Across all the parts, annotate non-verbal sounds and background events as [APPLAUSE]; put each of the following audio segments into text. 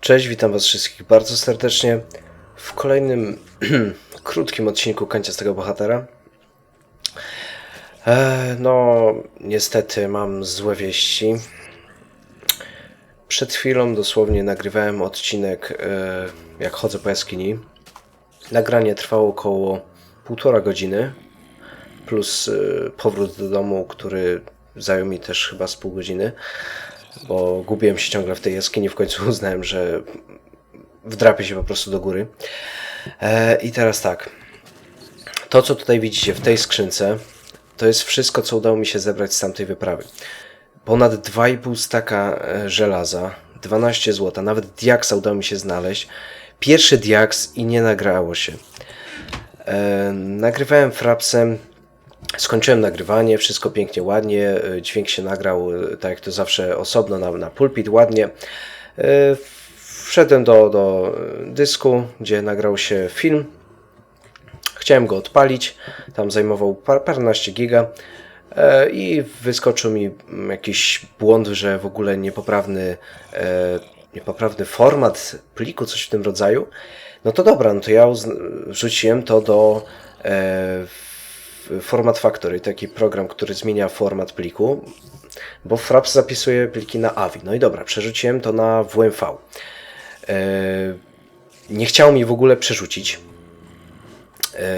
Cześć, witam Was wszystkich bardzo serdecznie w kolejnym [CLEARS THROAT] krótkim odcinku Końca z tego bohatera. E, no, niestety mam złe wieści. Przed chwilą dosłownie nagrywałem odcinek, e, jak chodzę po jaskini. Nagranie trwało około półtora godziny, plus e, powrót do domu, który zajął mi też chyba z pół godziny, bo gubiłem się ciągle w tej jaskini. W końcu uznałem, że wdrapię się po prostu do góry. E, I teraz tak. To, co tutaj widzicie w tej skrzynce, to jest wszystko, co udało mi się zebrać z tamtej wyprawy. Ponad 2,5 staka e, żelaza, 12 złota, nawet diaksa udało mi się znaleźć. Pierwszy diaks i nie nagrało się. E, nagrywałem frapsem, skończyłem nagrywanie, wszystko pięknie, ładnie, e, dźwięk się nagrał, e, tak jak to zawsze osobno na, na pulpit, ładnie. E, Wszedłem do, do dysku, gdzie nagrał się film. Chciałem go odpalić, tam zajmował par, paręnaście giga i wyskoczył mi mm, jakiś błąd, że w ogóle niepoprawny, niepoprawny format pliku, coś w tym rodzaju. No to dobra, no to ja wrzuciłem to do Format Factory, taki program, który zmienia format pliku, bo Fraps zapisuje pliki na AVI. No i dobra, przerzuciłem to na WMV. E, nie chciało mi w ogóle przerzucić. E,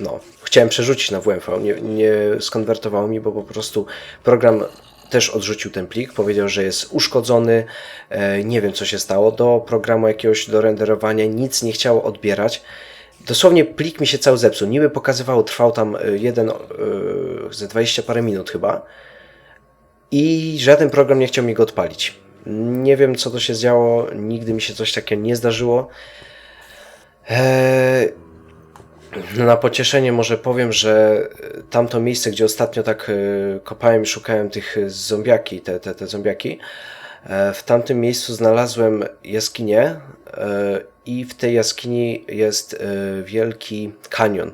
no, chciałem przerzucić na WMV, nie, nie skonwertowało mi, bo po prostu program też odrzucił ten plik, powiedział, że jest uszkodzony, e, nie wiem co się stało, do programu jakiegoś do renderowania nic nie chciało odbierać. Dosłownie plik mi się cały zepsuł. Niby pokazywało, trwał tam e, jeden, e, ze 20 parę minut chyba i żaden program nie chciał mi go odpalić. Nie wiem, co to się działo, nigdy mi się coś takiego nie zdarzyło. Eee, na pocieszenie może powiem, że tamto miejsce, gdzie ostatnio tak kopałem i szukałem tych zombiaki, te, te, te zombiaki, w tamtym miejscu znalazłem jaskinię e, i w tej jaskini jest e, wielki kanion.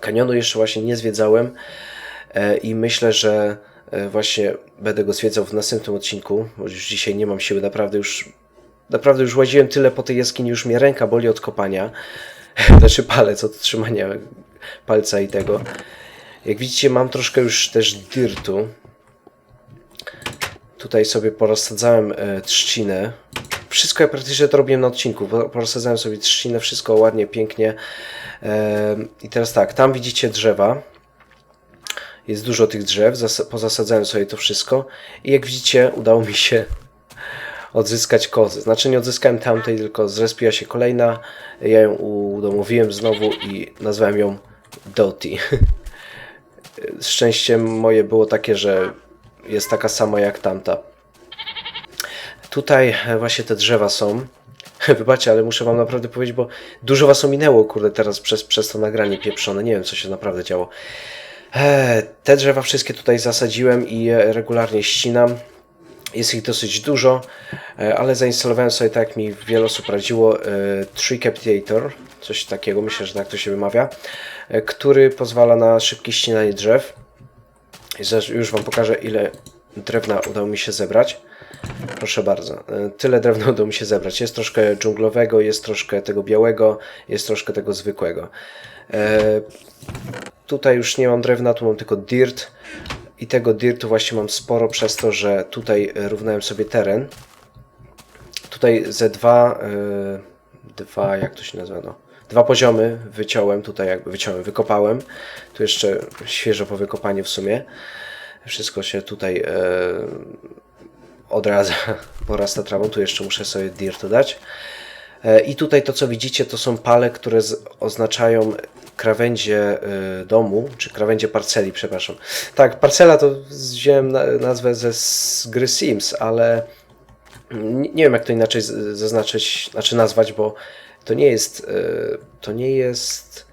Kanionu jeszcze właśnie nie zwiedzałem e, i myślę, że e, właśnie będę go zwiedzał w następnym odcinku, bo już dzisiaj nie mam siły, naprawdę już naprawdę już łaziłem tyle po tej jaskini, już mnie ręka boli od kopania, [LAUGHS] znaczy palec od trzymania palca i tego. Jak widzicie mam troszkę już też dirtu. Tutaj sobie porozsadzałem e, trzcinę. Wszystko ja praktycznie to robiłem na odcinku. Po- Porozsadzałem sobie trzcinę, wszystko ładnie, pięknie. E, I teraz tak, tam widzicie drzewa. Jest dużo tych drzew, zas- pozasadzałem sobie to wszystko. I jak widzicie, udało mi się [LAUGHS] odzyskać kozy. Znaczy nie odzyskałem tamtej, tylko zrespiła się kolejna. Ja ją udomowiłem znowu i nazwałem ją Doti. [LAUGHS] Szczęście moje było takie, że jest taka sama jak tamta. Tutaj e, właśnie te drzewa są. [LAUGHS] Wybaczcie, ale muszę wam naprawdę powiedzieć, bo dużo was ominęło, kurde, teraz przez, przez to nagranie pieprzone. Nie wiem, co się naprawdę działo. E, Te drzewa wszystkie tutaj zasadziłem i regularnie ścinam. Jest ich dosyć dużo, e, ale zainstalowałem sobie, tak jak mi wiele osób radziło, Tree Capitator, coś takiego, myślę, że tak to się wymawia, który pozwala na szybkie ścinanie drzew. Już Wam pokażę, ile drewna udało mi się zebrać. Proszę bardzo, e, tyle drewna [LAUGHS] udało mi się zebrać. Jest troszkę dżunglowego, jest troszkę tego białego, jest troszkę tego zwykłego. E, Tutaj już nie mam drewna, tu mam tylko dirt. I tego dirtu właśnie mam sporo przez to, że tutaj e, równałem sobie teren. Tutaj ze dwa, e, dwa, jak to się nazywa, no, dwa poziomy wyciąłem, tutaj jakby wyciąłem, wykopałem. Tu jeszcze świeżo po wykopaniu w sumie. Wszystko się tutaj e, odradza, [LAUGHS] porasta trawą. Tu jeszcze muszę sobie dirtu dać. E, I tutaj to, co widzicie, to są pale, które z, oznaczają krawędzie y, domu, czy krawędzie parceli, przepraszam. Tak, parcela to wziąłem na, nazwę ze z gry Sims, ale nie, nie wiem, jak to inaczej zaznaczyć, znaczy nazwać, bo to nie jest, y, to nie jest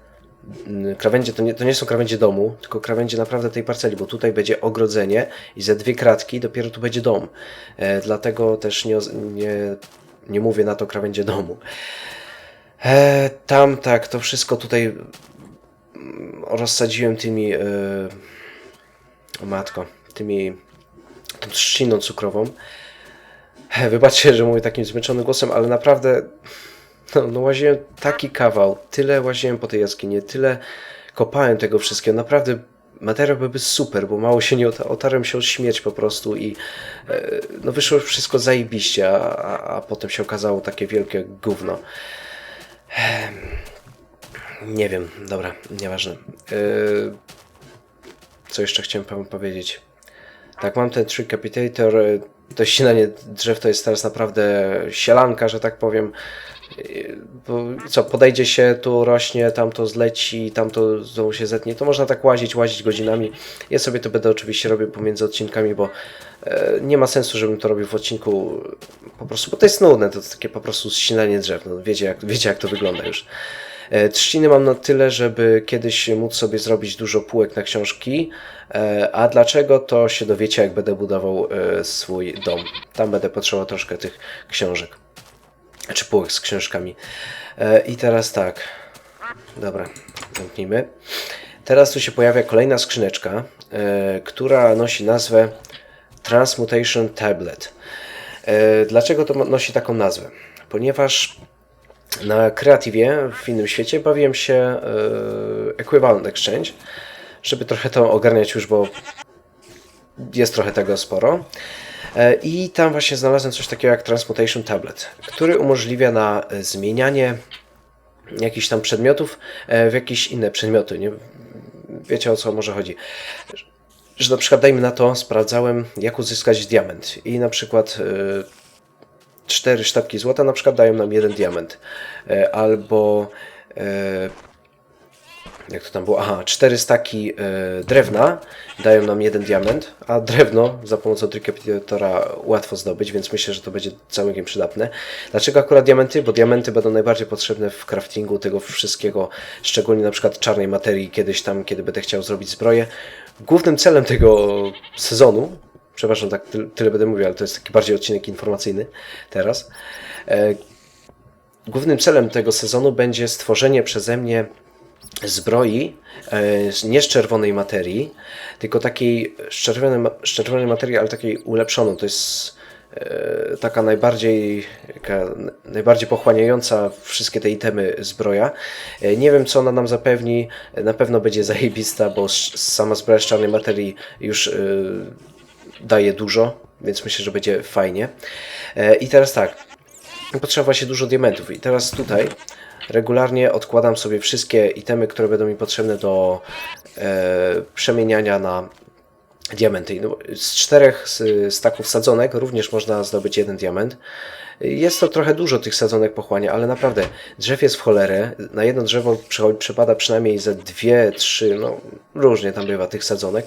mm, krawędzie, to nie, to nie są krawędzie domu, tylko krawędzie naprawdę tej parceli, bo tutaj będzie ogrodzenie i ze dwie kratki dopiero tu będzie dom. E, dlatego też nie, nie, nie mówię na to krawędzie domu. E, tam tak, to wszystko tutaj mm, rozsadziłem tymi, e, o matko, tymi, tą trzciną cukrową. Wybaczcie, że mówię takim zmęczonym głosem, ale naprawdę no, no łaziłem taki kawał, tyle łaziłem po tej jaskini, tyle kopałem tego wszystkiego. Naprawdę materiał byłby super, bo mało się nie ota- otarłem się o śmierć po prostu i e, no wyszło wszystko zajebiście, a, a, potem się okazało takie wielkie gówno. Em, Nie wiem, dobra, nieważne. E, Co jeszcze chciałem wam powiedzieć? Tak, mam ten Tricapitator. e, To ścinanie drzew to jest teraz naprawdę sielanka, że tak powiem. Co, podejdzie się, tu rośnie, tam to zleci, tam to znowu się zetnie. To można tak łazić, łazić godzinami. Ja sobie to będę oczywiście robił pomiędzy odcinkami, bo e, nie ma sensu, żebym to robił w odcinku po prostu, bo to jest nudne, to jest takie po prostu ścinanie drzew. No, wiecie, jak, wiecie, jak to wygląda już. E, Trzciny mam na tyle, żeby kiedyś móc sobie zrobić dużo półek na książki. E, A dlaczego, to się dowiecie, jak będę budował swój dom. Tam będę potrzebował troszkę tych książek. Czy półek z książkami. E, I teraz tak. Dobra, zamknijmy. Teraz tu się pojawia kolejna skrzyneczka, e, która nosi nazwę Transmutation Tablet. E, Dlaczego to nosi taką nazwę? Ponieważ na Creativie w innym świecie bawiłem się Equivalent Exchange, żeby trochę to ogarniać już, bo jest trochę tego sporo. E, I tam właśnie znalazłem coś takiego jak Transmutation Tablet, który umożliwia na e, zmienianie jakichś tam przedmiotów e, w jakieś inne przedmioty. Nie? Wiecie o co może chodzi. Że na przykład dajmy na to, sprawdzałem jak uzyskać diament i na przykład cztery sztabki złota na przykład dają nam jeden diament. Albo jak to tam było? Aha, cztery staki e, drewna dają nam jeden diament, a drewno za pomocą Tricapitatora łatwo zdobyć, więc myślę, że to będzie całkiem przydatne. Dlaczego akurat diamenty? Bo diamenty będą najbardziej potrzebne w craftingu tego wszystkiego, szczególnie na przykład czarnej materii, kiedyś tam, kiedy będę chciał zrobić zbroję. Głównym celem tego sezonu, przepraszam, tak tyle będę mówił, ale to jest taki bardziej odcinek informacyjny teraz. E, głównym celem tego sezonu będzie stworzenie przeze mnie zbroi e, nie z czerwonej materii, tylko takiej z czerwonej, z czerwonej materii, ale takiej ulepszoną. To jest e, taka najbardziej, taka najbardziej pochłaniająca wszystkie te itemy zbroja. E, Nie wiem, co ona nam zapewni. Na pewno będzie zajebista, bo sama zbroja z czarnej materii już daje dużo, więc myślę, że będzie fajnie. I teraz tak, potrzeba właśnie dużo diamentów. I teraz tutaj regularnie odkładam sobie wszystkie itemy, które będą mi potrzebne do e, przemieniania na diamenty. No, z czterech staków sadzonek również można zdobyć jeden diament. Jest to trochę dużo tych sadzonek pochłania, ale naprawdę drzew jest w cholerę. Na jedno drzewo przypada przynajmniej ze dwie, trzy, no różnie tam bywa tych sadzonek,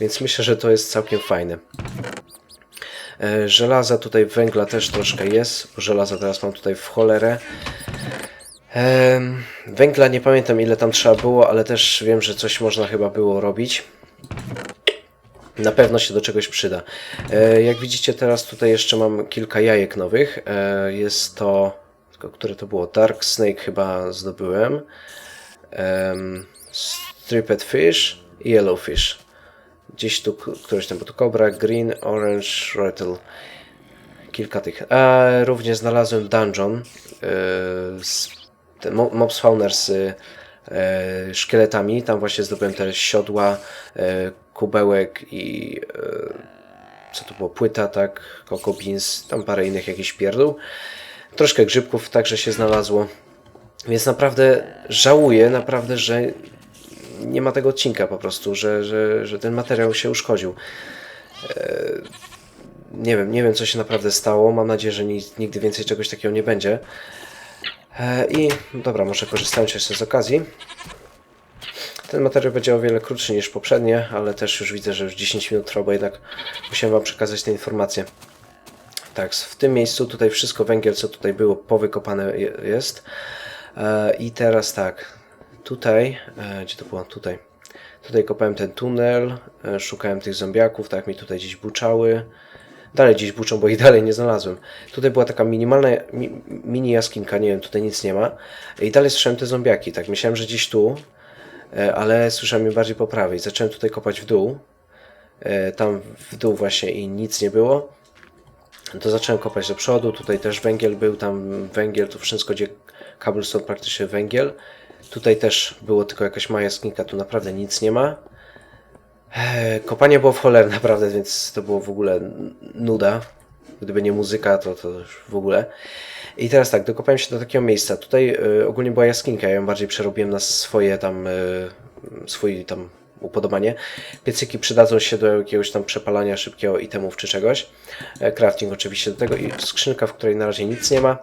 więc myślę, że to jest całkiem fajne. E, Żelaza tutaj węgla też troszkę jest, żelaza teraz mam tutaj w cholerę. Em, Węgla nie pamiętam ile tam trzeba było, ale też wiem, że coś można chyba było robić. Na pewno się do czegoś przyda. E, Jak widzicie teraz tutaj jeszcze mam kilka jajek nowych. E, Jest to, tylko które to było? Dark Snake chyba zdobyłem. Em, Striped Fish i Yellow Fish. Gdzieś tu któreś tam, bo to Cobra, Green, Orange, Rattle. Kilka tych. E, również znalazłem dungeon. E, z, mo- mob spawner z e, szkieletami. Tam właśnie zdobyłem te siodła, e, kubełek i e, co to było? Płyta, tak? Coco beans, tam parę innych jakichś pierdół. Troszkę grzybków także się znalazło. Więc naprawdę żałuję, naprawdę, że nie ma tego odcinka po prostu, że, że, że ten materiał się uszkodził. Nie wiem, nie wiem co się naprawdę stało. Mam nadzieję, że ni- nigdy więcej czegoś takiego nie będzie. E, I dobra, może korzystając jeszcze z okazji. Ten materiał będzie o wiele krótszy niż poprzednie, ale też już widzę, że już 10 minut trwa, bo jednak musiałem Wam przekazać te informacje. Tak, w tym miejscu tutaj wszystko węgiel, co tutaj było, powykopane je- jest. E, I teraz tak, tutaj, e, gdzie to było? Tutaj. Tutaj kopałem ten tunel, szukałem tych zombiaków, tak mi tutaj gdzieś buczały. Dalej gdzieś buczą, bo ich dalej nie znalazłem. Tutaj była taka minimalna mi, mini jaskinka, nie wiem, tutaj nic nie ma. I dalej słyszałem te zombiaki, tak myślałem, że gdzieś tu, e, ale słyszałem je bardziej po prawej. Zacząłem tutaj kopać w dół, e, tam w dół właśnie i nic nie było. to zacząłem kopać do przodu. Tutaj też węgiel był, tam węgiel, to wszystko gdzie cobblestone praktycznie węgiel. Tutaj też było tylko jakaś mała jaskinika, tu naprawdę nic nie ma. Eee, Kopanie było w cholerę [LAUGHS] naprawdę, więc to było w ogóle nuda. Gdyby nie muzyka, to, to już w ogóle. I teraz tak, dokopałem się do takiego miejsca. Tutaj y, ogólnie była jaskinka, ja ją bardziej przerobiłem na swoje tam, y, swój tam upodobanie. Piecyki przydadzą się do jakiegoś tam przepalania szybkiego itemów czy czegoś. E, Crafting oczywiście do tego i skrzynka, w której na razie nic nie ma,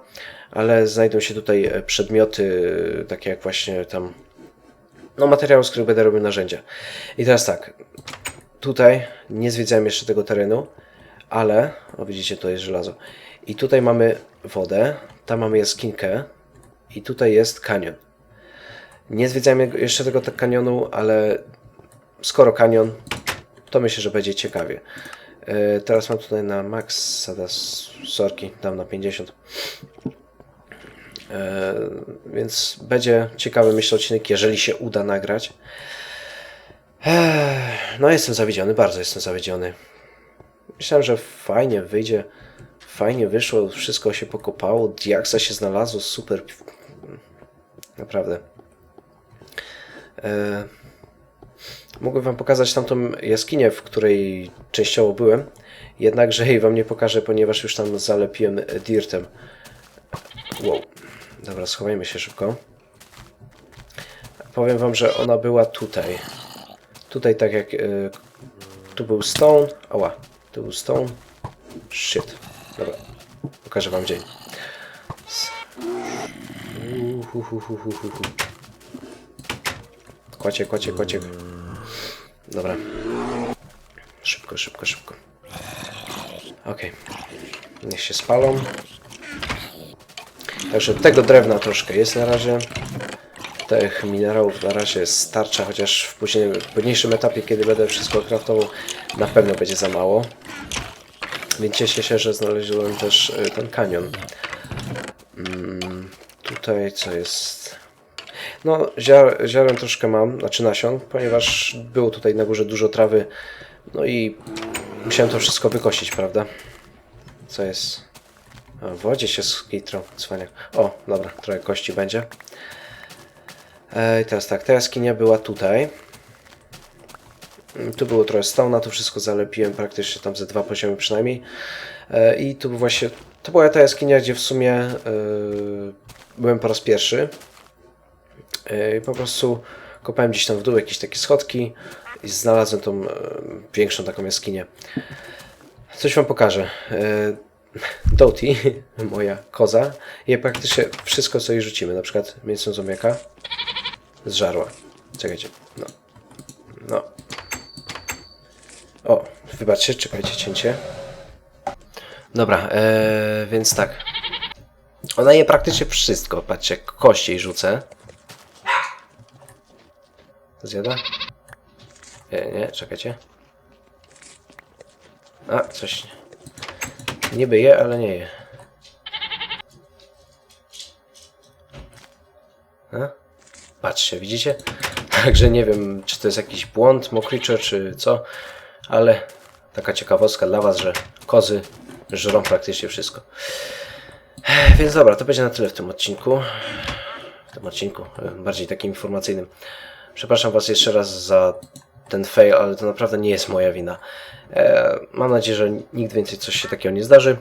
ale znajdą się tutaj przedmioty, takie jak właśnie tam no materiały, z których będę robił narzędzia. I teraz tak, tutaj nie zwiedzałem jeszcze tego terenu, ale, o widzicie, to jest żelazo. I tutaj mamy wodę, tam mamy jaskinkę i tutaj jest kanion. Nie zwiedzałem jeszcze tego tak kanionu, ale skoro kanion, to myślę, że będzie ciekawie. E, Teraz mam tutaj na max, zaraz sorki, dam na 50. E, Więc będzie ciekawy, myślę, odcinek, jeżeli się uda nagrać. Ech, No, jestem zawiedziony, bardzo jestem zawiedziony. Myślałem, że fajnie wyjdzie, fajnie wyszło, wszystko się pokopało, diaksa się znalazło, super. Naprawdę. E, Mogłem wam pokazać tamtą jaskinię, w której częściowo byłem, jednakże jej wam nie pokażę, ponieważ już tam zalepiłem dirtem. Wow. Dobra, schowajmy się szybko. Powiem wam, że ona była tutaj. Tutaj tak jak... y, tu był stone. Ała. Tu był stone. Shit. Dobra. Pokażę wam dzień. S- Uhuhuhuhuhu. Kłacie, kłacie, kłacie. Dobra. Szybko, szybko, szybko. Okej. Niech się spalą. Także tego drewna troszkę jest na razie. Tych minerałów na razie starcza, chociaż w, później, w późniejszym etapie, kiedy będę wszystko kraftował, na pewno będzie za mało. Więc cieszę się, że znalazłem też y, ten kanion. Mm, tutaj co jest? No, ziar, ziaren troszkę mam, znaczy nasion, ponieważ było tutaj na górze dużo trawy. No i musiałem to wszystko wykosić, prawda? Co jest? W wodzie się skitrą, cwaniak. O, dobra, trochę kości będzie. E, I teraz tak, ta jaskinia była tutaj. Mm, Tu było trochę stona, tu wszystko zalepiłem praktycznie tam ze dwa poziomy przynajmniej. E, I tu właśnie, to była ta jaskinia, gdzie w sumie e, byłem po raz pierwszy. I po prostu kopałem gdzieś tam w dół jakieś takie schodki i znalazłem tą większą taką jaskinię. Coś wam pokażę. Doty, [LAUGHS] moja koza, je praktycznie wszystko co jej rzucimy, na przykład mięso zombiaka zżarła. Czekajcie, no. No. O, wybaczcie, czekajcie, cięcie. Dobra, e, więc tak. Ona je praktycznie wszystko. Patrzcie, kości jej rzucę. Zjada? Nie, nie, czekajcie. A, coś. Niby je, ale nie je. A? Patrzcie, widzicie? Także nie wiem, czy to jest jakiś błąd Mokricze, czy co, ale taka ciekawostka dla Was, że kozy żrą praktycznie wszystko. Więc dobra, to będzie na tyle w tym odcinku. W tym odcinku, e, bardziej takim informacyjnym. Przepraszam Was jeszcze raz za ten fail, ale to naprawdę nie jest moja wina. E, mam nadzieję, że nigdy więcej coś się takiego nie zdarzy.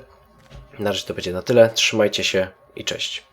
Na razie to będzie na tyle. Trzymajcie się i cześć.